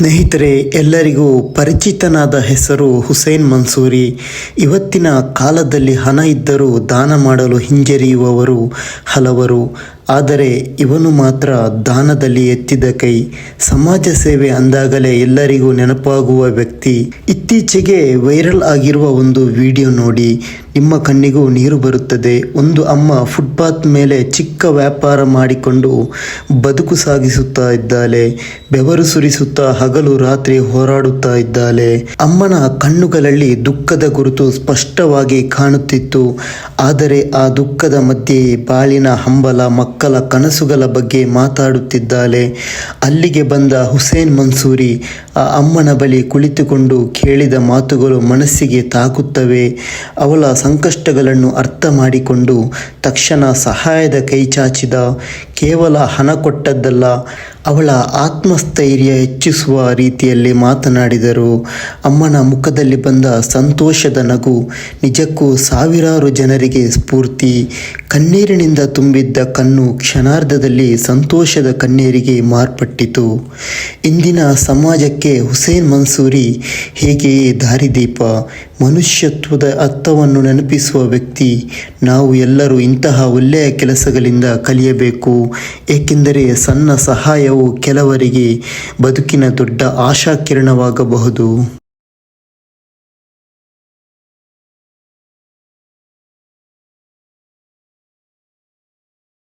ಸ್ನೇಹಿತರೆ ಎಲ್ಲರಿಗೂ ಪರಿಚಿತನಾದ ಹೆಸರು ಹುಸೇನ್ ಮನ್ಸೂರಿ. ಇವತ್ತಿನ ಕಾಲದಲ್ಲಿ ಹಣ ಇದ್ದರೂ ದಾನ ಮಾಡಲು ಹಿಂಜರಿಯುವವರು ಹಲವರು. ಆದರೆ ಇವನು ಮಾತ್ರ ದಾನದಲ್ಲಿ ಎತ್ತಿದ ಕೈ. ಸಮಾಜ ಸೇವೆ ಅಂದಾಗಲೇ ಎಲ್ಲರಿಗೂ ನೆನಪಾಗುವ ವ್ಯಕ್ತಿ. ಇತ್ತೀಚೆಗೆ ವೈರಲ್ ಆಗಿರುವ ಒಂದು ವಿಡಿಯೋ ನೋಡಿ. ನಿಮ್ಮ ಕಣ್ಣಿಗೂ ನೀರು ಬರುತ್ತದೆ. ಒಂದು ಅಮ್ಮ ಫುಟ್ಪಾತ್ ಮೇಲೆ ಚಿಕ್ಕ ವ್ಯಾಪಾರ ಮಾಡಿಕೊಂಡು ಬದುಕು ಸಾಗಿಸುತ್ತಾ ಇದ್ದಾಳೆ. ಬೆವರು ಸುರಿಸುತ್ತಾ ಹಗಲು ರಾತ್ರಿ ಹೋರಾಡುತ್ತಾ ಇದ್ದಾಳೆ. ಅಮ್ಮನ ಕಣ್ಣುಗಳಲ್ಲಿ ದುಃಖದ ಗುರುತು ಸ್ಪಷ್ಟವಾಗಿ ಕಾಣುತ್ತಿತ್ತು. ಆದರೆ ಆ ದುಃಖದ ಮಧ್ಯೆ ಬಾಳಿನ ಹಂಬಲ ಮಕ್ಕಳ ಕನಸುಗಳ ಬಗ್ಗೆ ಮಾತಾಡುತ್ತಿದ್ದಾಳೆ. ಅಲ್ಲಿಗೆ ಬಂದ ಹುಸೇನ್ ಮನ್ಸೂರಿ ಆ ಅಮ್ಮನ ಬಳಿ ಕುಳಿತುಕೊಂಡು ಕೇಳಿದ ಮಾತುಗಳು ಮನಸ್ಸಿಗೆ ತಾಕುತ್ತವೆ ಅವಳ ಸಂಕಷ್ಟಗಳನ್ನು ಅರ್ಥ ಮಾಡಿಕೊಂಡು ತಕ್ಷಣ ಸಹಾಯದ ಕೈಚಾಚಿದ ಕೇವಲ ಹಣ ಕೊಟ್ಟದ್ದಲ್ಲ ಅವಳ ಆತ್ಮಸ್ಥೈರ್ಯ ಹೆಚ್ಚಿಸುವ ರೀತಿಯಲ್ಲಿ ಮಾತನಾಡಿದರು. ಅಮ್ಮನ ಮುಖದಲ್ಲಿ ಬಂದ ಸಂತೋಷದ ನಗು ನಿಜಕ್ಕೂ ಸಾವಿರಾರು ಜನರಿಗೆ ಸ್ಫೂರ್ತಿ. ಕಣ್ಣೀರಿನಿಂದ ತುಂಬಿದ್ದ ಕಣ್ಣು ಕ್ಷಣಾರ್ಧದಲ್ಲಿ ಸಂತೋಷದ ಕಣ್ಣೀರಿಗೆ ಮಾರ್ಪಟ್ಟಿತು. ಇಂದಿನ ಸಮಾಜಕ್ಕೆ ಹುಸೇನ್ ಮನ್ಸೂರಿ ಹೇಗೆಯೇ ದಾರಿದೀಪ? ಮನುಷ್ಯತ್ವದ ಅರ್ಥವನ್ನು ನೆನಪಿಸುವ ವ್ಯಕ್ತಿ. ನಾವು ಎಲ್ಲರೂ ಇಂತಹ ಒಳ್ಳೆಯ ಕೆಲಸಗಳಿಂದ ಕಲಿಯಬೇಕು. ಏಕೆಂದರೆ ಸಣ್ಣ ಸಹಾಯವು ಕೆಲವರಿಗೆ ಬದುಕಿನ ದೊಡ್ಡ ಆಶಾಕಿರಣವಾಗಬಹುದು.